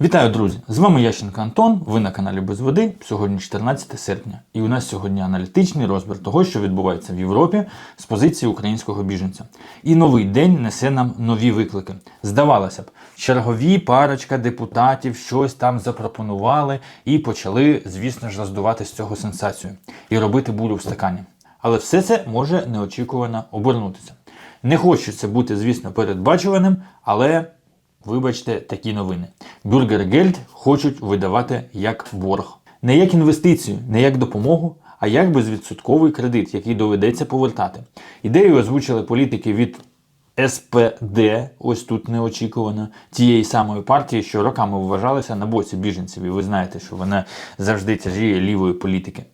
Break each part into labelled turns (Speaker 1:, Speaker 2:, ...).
Speaker 1: Вітаю, друзі! З вами Ященко Антон. Ви на каналі Без Води. Сьогодні 14 серпня, і у нас сьогодні аналітичний розбір того, що відбувається в Європі з позиції українського біженця. І новий день несе нам нові виклики. Здавалося б, чергові парочка депутатів щось там запропонували і почали, звісно ж, роздувати з цього сенсацію і робити бурю в стакані. Але все це може неочікувано обернутися. Не хочеться бути, звісно, передбачуваним, але. Вибачте, такі новини. Бюргергельд хочуть видавати як борг. Не як інвестицію, не як допомогу, а як безвідсотковий кредит, який доведеться повертати. Ідею озвучили політики від СПД, ось тут неочікувано, тієї самої партії, що роками вважалася на боці біженців. І ви знаєте, що вона завжди тяжіє лівої політики.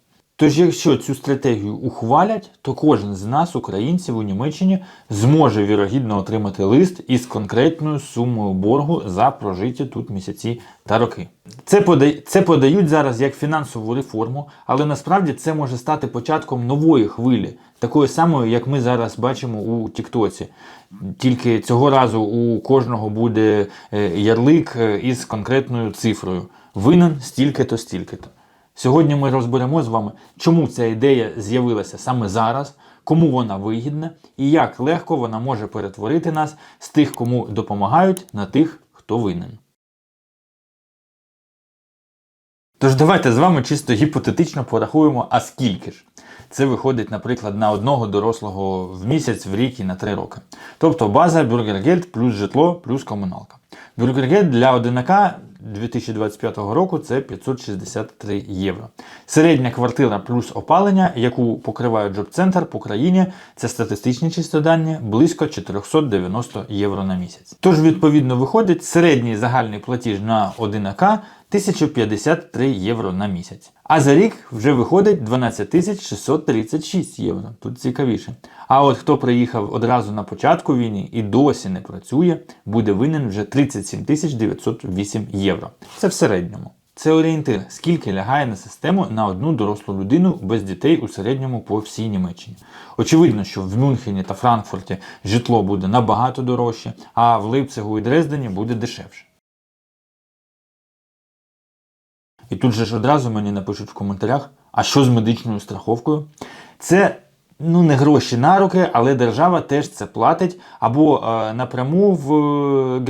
Speaker 1: Тож, якщо цю стратегію ухвалять, то кожен з нас, українців у Німеччині, зможе вірогідно отримати лист із конкретною сумою боргу за прожиті тут місяці та роки. Це подають, це подають зараз як фінансову реформу, але насправді це може стати початком нової хвилі, такої самої, як ми зараз бачимо у Тіктоці. Тільки цього разу у кожного буде е, ярлик е, із конкретною цифрою. Винен стільки-то, стільки-то. Сьогодні ми розберемо з вами, чому ця ідея з'явилася саме зараз, кому вона вигідна і як легко вона може перетворити нас з тих, кому допомагають, на тих, хто винен. Тож давайте з вами чисто гіпотетично порахуємо, а скільки ж. Це виходить, наприклад, на одного дорослого в місяць, в рік і на три роки. Тобто база бюргергельд плюс житло плюс комуналка. Бюргергельд для одинака 2025 року це 563 євро. Середня квартира плюс опалення, яку покриває джоб-центр по країні, це статистичні чисто дані, близько 490 євро на місяць. Тож, відповідно, виходить середній загальний платіж на 1АК 1053 євро на місяць. А за рік вже виходить 12 636 євро. Тут цікавіше. А от хто приїхав одразу на початку війни і досі не працює, буде винен вже 37 908 євро. Це в середньому. Це орієнтир, скільки лягає на систему на одну дорослу людину без дітей у середньому по всій Німеччині. Очевидно, що в Мюнхені та Франкфурті житло буде набагато дорожче, а в Лейпцигу і Дрездені буде дешевше. І тут же ж одразу мені напишуть в коментарях, а що з медичною страховкою? Це ну не гроші на руки, але держава теж це платить або е, напряму в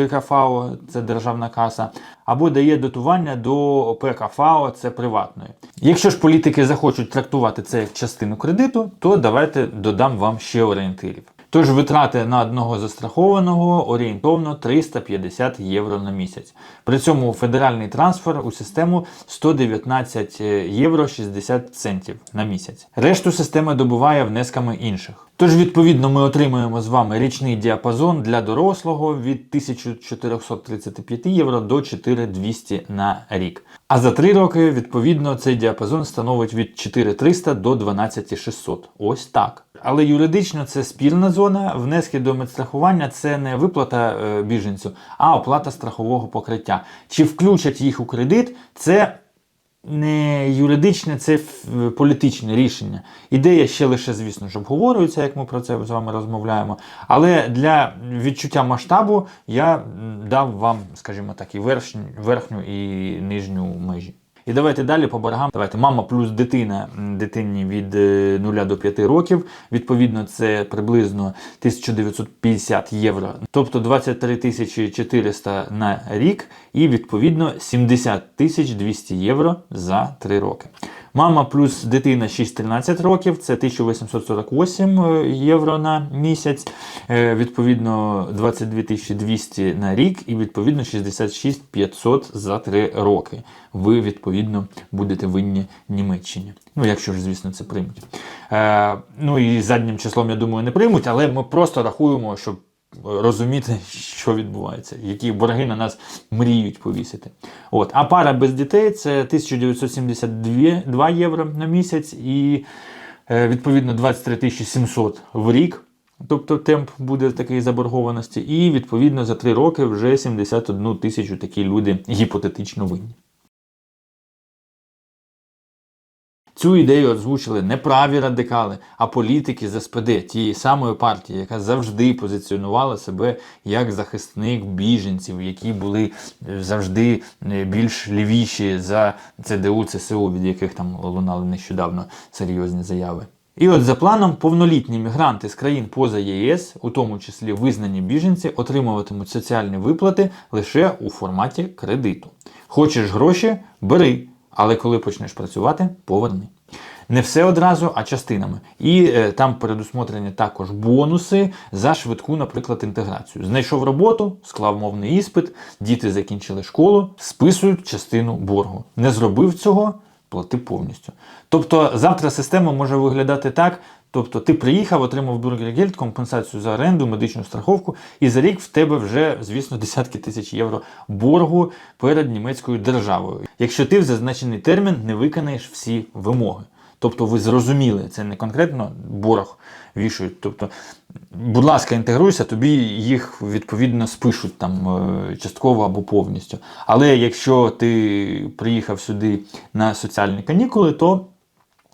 Speaker 1: е, ГКФАО, це державна каса, або дає дотування до ПКФАО, це приватної. Якщо ж політики захочуть трактувати це як частину кредиту, то давайте додам вам ще орієнтирів. Тож витрати на одного застрахованого орієнтовно 350 євро на місяць. При цьому федеральний трансфер у систему 119 євро 60 центів на місяць. Решту система добуває внесками інших. Тож, відповідно, ми отримуємо з вами річний діапазон для дорослого від 1435 євро до 4200 на рік. А за 3 роки, відповідно, цей діапазон становить від 4300 до 12600. Ось так. Але юридично це спільна зона. Внески до медстрахування це не виплата е, біженцю, а оплата страхового покриття. Чи включать їх у кредит, це не юридичне, це політичне рішення. Ідея ще лише, звісно ж, обговорюється, як ми про це з вами розмовляємо. Але для відчуття масштабу я дав вам, скажімо так, і верхню і нижню межі. І давайте далі по боргам. Давайте мама плюс дитина дитині від 0 до 5 років. Відповідно, це приблизно 1950 євро, тобто 23 400 на рік, і відповідно 70 200 євро за 3 роки. Мама плюс дитина 6-13 років, це 1848 євро на місяць, е, відповідно 22 200 на рік і відповідно 66 500 за 3 роки. Ви, відповідно, будете винні Німеччині. Ну, якщо ж, звісно, це приймуть. Е, Ну і заднім числом, я думаю, не приймуть, але ми просто рахуємо, щоб розуміти, що відбувається, які борги на нас мріють повісити. От. А пара без дітей це 1972 євро на місяць і е, відповідно 23 700 в рік. Тобто темп буде такої заборгованості, і відповідно за 3 роки вже 71 тисячу такі люди гіпотетично винні. Цю ідею озвучили не праві радикали, а політики з СПД, тієї самої партії, яка завжди позиціонувала себе як захисник біженців, які були е, завжди е, більш лівіші за ЦДУ, ЦСУ, від яких там лунали нещодавно серйозні заяви. І от за планом повнолітні мігранти з країн поза ЄС, у тому числі визнані біженці, отримуватимуть соціальні виплати лише у форматі кредиту. Хочеш гроші бери, але коли почнеш працювати, поверни. Не все одразу, а частинами. І е, там передусмотрені також бонуси за швидку, наприклад, інтеграцію. Знайшов роботу, склав мовний іспит, діти закінчили школу, списують частину боргу. Не зробив цього, плати повністю. Тобто завтра система може виглядати так. Тобто ти приїхав, отримав бургергельд, компенсацію за оренду, медичну страховку, і за рік в тебе вже, звісно, десятки тисяч євро боргу перед німецькою державою, якщо ти в зазначений термін не виконаєш всі вимоги. Тобто ви зрозуміли, це не конкретно борг вішують. Тобто, будь ласка, інтегруйся, тобі їх відповідно спишуть там е, частково або повністю. Але якщо ти приїхав сюди на соціальні канікули, то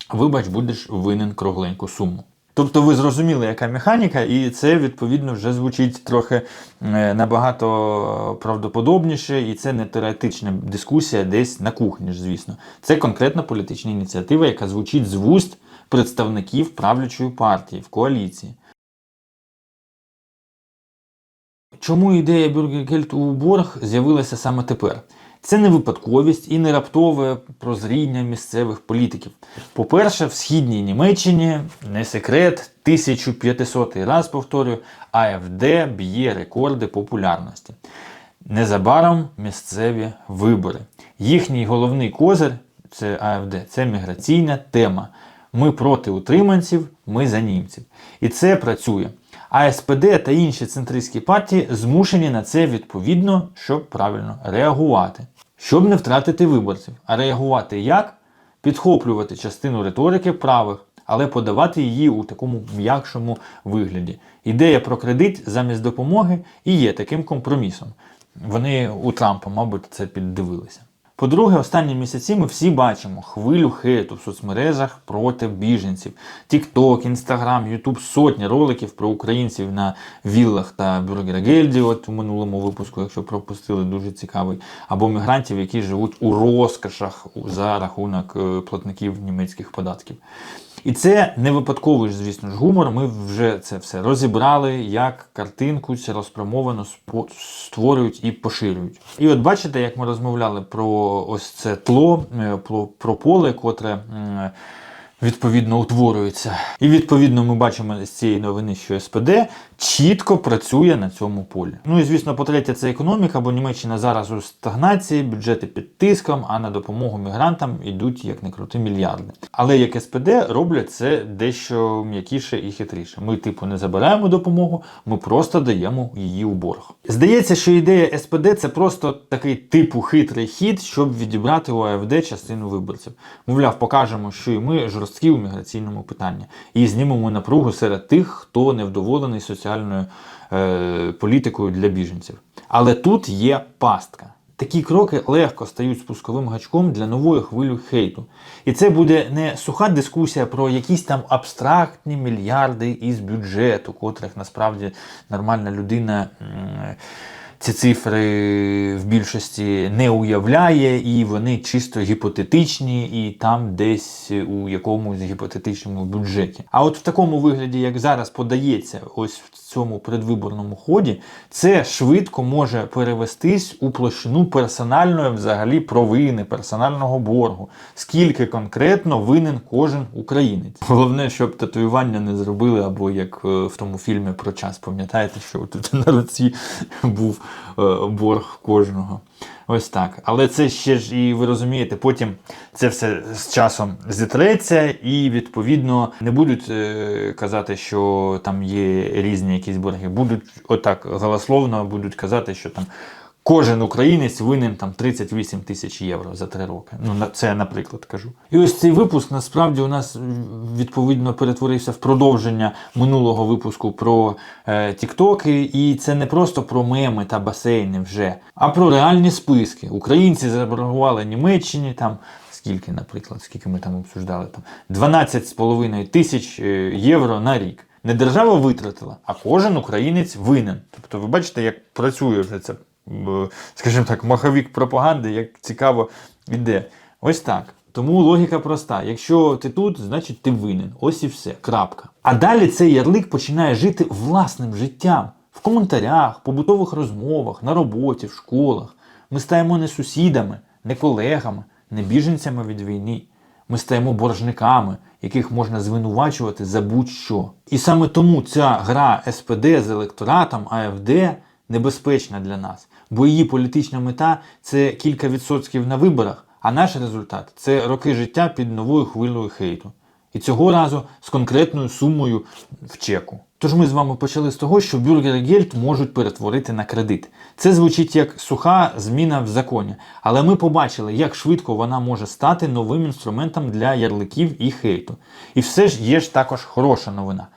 Speaker 1: вибач, будеш винен кругленьку суму. Тобто ви зрозуміли, яка механіка, і це відповідно вже звучить трохи е, набагато правдоподобніше, і це не теоретична дискусія десь на кухні ж, звісно. Це конкретна політична ініціатива, яка звучить з вуст представників правлячої партії в коаліції. Чому ідея Бюргергельд у борг з'явилася саме тепер? Це не випадковість і не раптове прозріння місцевих політиків. По-перше, в східній Німеччині не секрет, 1500 раз повторюю, АФД б'є рекорди популярності. Незабаром місцеві вибори. Їхній головний козир це АФД, це міграційна тема. Ми проти утриманців, ми за німців. І це працює. А СПД та інші центристські партії змушені на це відповідно, щоб правильно реагувати. Щоб не втратити виборців. А реагувати як? Підхоплювати частину риторики правих, але подавати її у такому м'якшому вигляді. Ідея про кредит замість допомоги і є таким компромісом. Вони у Трампа, мабуть, це піддивилися. По-друге, останні місяці ми всі бачимо хвилю хейту в соцмережах проти біженців. TikTok, Instagram, YouTube, сотні роликів про українців на віллах та Бюргергельді, от у минулому випуску, якщо пропустили, дуже цікавий. Або мігрантів, які живуть у розкошах за рахунок е, платників німецьких податків. І це не випадковий, звісно ж, гумор. Ми вже це все розібрали, як картинку це розпрямовано створюють і поширюють. І от бачите, як ми розмовляли про ось це тло, е, про, про поле, котре відповідно утворюється. І відповідно ми бачимо з цієї новини, що СПД чітко працює на цьому полі. Ну і звісно, по-третє, це економіка, бо Німеччина зараз у стагнації, бюджети під тиском, а на допомогу мігрантам йдуть як не крути мільярди. Але як СПД роблять це дещо м'якіше і хитріше. Ми, типу, не забираємо допомогу, ми просто даємо її у борг. Здається, що ідея СПД це просто такий типу хитрий хід, щоб відібрати у АФД частину виборців. Мовляв, покажемо, що і ми жорсткі у міграційному питанні, і знімемо напругу серед тих, хто невдоволений соціальною е, політикою для біженців. Але тут є пастка. Такі кроки легко стають спусковим гачком для нової хвилі хейту. І це буде не суха дискусія про якісь там абстрактні мільярди із бюджету, котрих насправді нормальна людина. М ці цифри в більшості не уявляє, і вони чисто гіпотетичні, і там десь у якомусь гіпотетичному бюджеті. А от в такому вигляді, як зараз подається, ось в цьому предвиборному ході, це швидко може перевестись у площину персональної взагалі провини, персонального боргу, скільки конкретно винен кожен українець. Головне, щоб татуювання не зробили, або як е, в тому фільмі про час, пам'ятаєте, що тут на руці був. Е, борг кожного. Ось так. Але це ще ж і ви розумієте, потім це все з часом зітреться, і відповідно не будуть е, казати, що там є різні якісь борги. Будуть отак голословно будуть казати, що там Кожен українець винен там 38 тисяч євро за три роки. Ну це я, наприклад кажу. І ось цей випуск насправді у нас відповідно перетворився в продовження минулого випуску про е, Тіктоки. І це не просто про меми та басейни вже, а про реальні списки. Українці заборгували Німеччині там скільки, наприклад, скільки ми там обсуждали, там 12,5 тисяч е, євро на рік. Не держава витратила, а кожен українець винен. Тобто, ви бачите, як працює вже це, е, скажімо так, маховік пропаганди, як цікаво іде. Ось так. Тому логіка проста: якщо ти тут, значить ти винен. Ось і все. Крапка. А далі цей ярлик починає жити власним життям в коментарях, побутових розмовах, на роботі, в школах. Ми стаємо не сусідами, не колегами, не біженцями від війни. Ми стаємо боржниками, яких можна звинувачувати за будь-що. І саме тому ця гра СПД з електоратом АФД небезпечна для нас, бо її політична мета це кілька відсотків на виборах, а наш результат це роки життя під новою хвилею хейту. І цього разу з конкретною сумою в чеку. Тож ми з вами почали з того, що бюргер-гельд можуть перетворити на кредит. Це звучить як суха зміна в законі, але ми побачили, як швидко вона може стати новим інструментом для ярликів і хейту. І все ж є ж також хороша новина.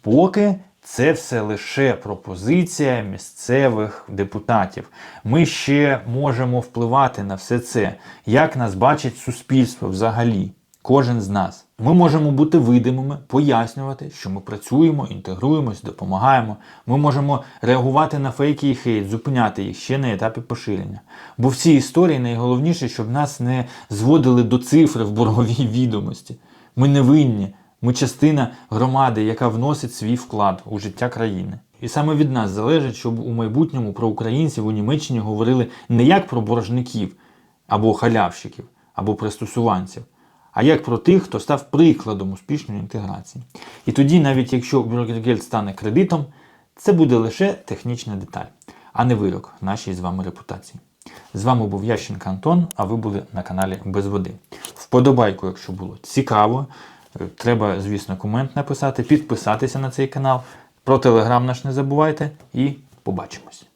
Speaker 1: Поки це все лише пропозиція місцевих депутатів. Ми ще можемо впливати на все це, як нас бачить суспільство взагалі. Кожен з нас. Ми можемо бути видимими, пояснювати, що ми працюємо, інтегруємось, допомагаємо. Ми можемо реагувати на фейки і хейт, зупиняти їх ще на етапі поширення. Бо в цій історії найголовніше, щоб нас не зводили до цифри в борговій відомості. Ми не винні, ми частина громади, яка вносить свій вклад у життя країни. І саме від нас залежить, щоб у майбутньому про українців у Німеччині говорили не як про боржників або халявщиків, або пристосуванців, а як про тих, хто став прикладом успішної інтеграції. І тоді, навіть якщо Бюргергельд стане кредитом, це буде лише технічна деталь, а не вирок нашій з вами репутації. З вами був Ященко Антон, а ви були на каналі Без Води. Вподобайку, якщо було цікаво. Е, Треба, звісно, комент написати, підписатися на цей канал. Про телеграм наш не забувайте і побачимось.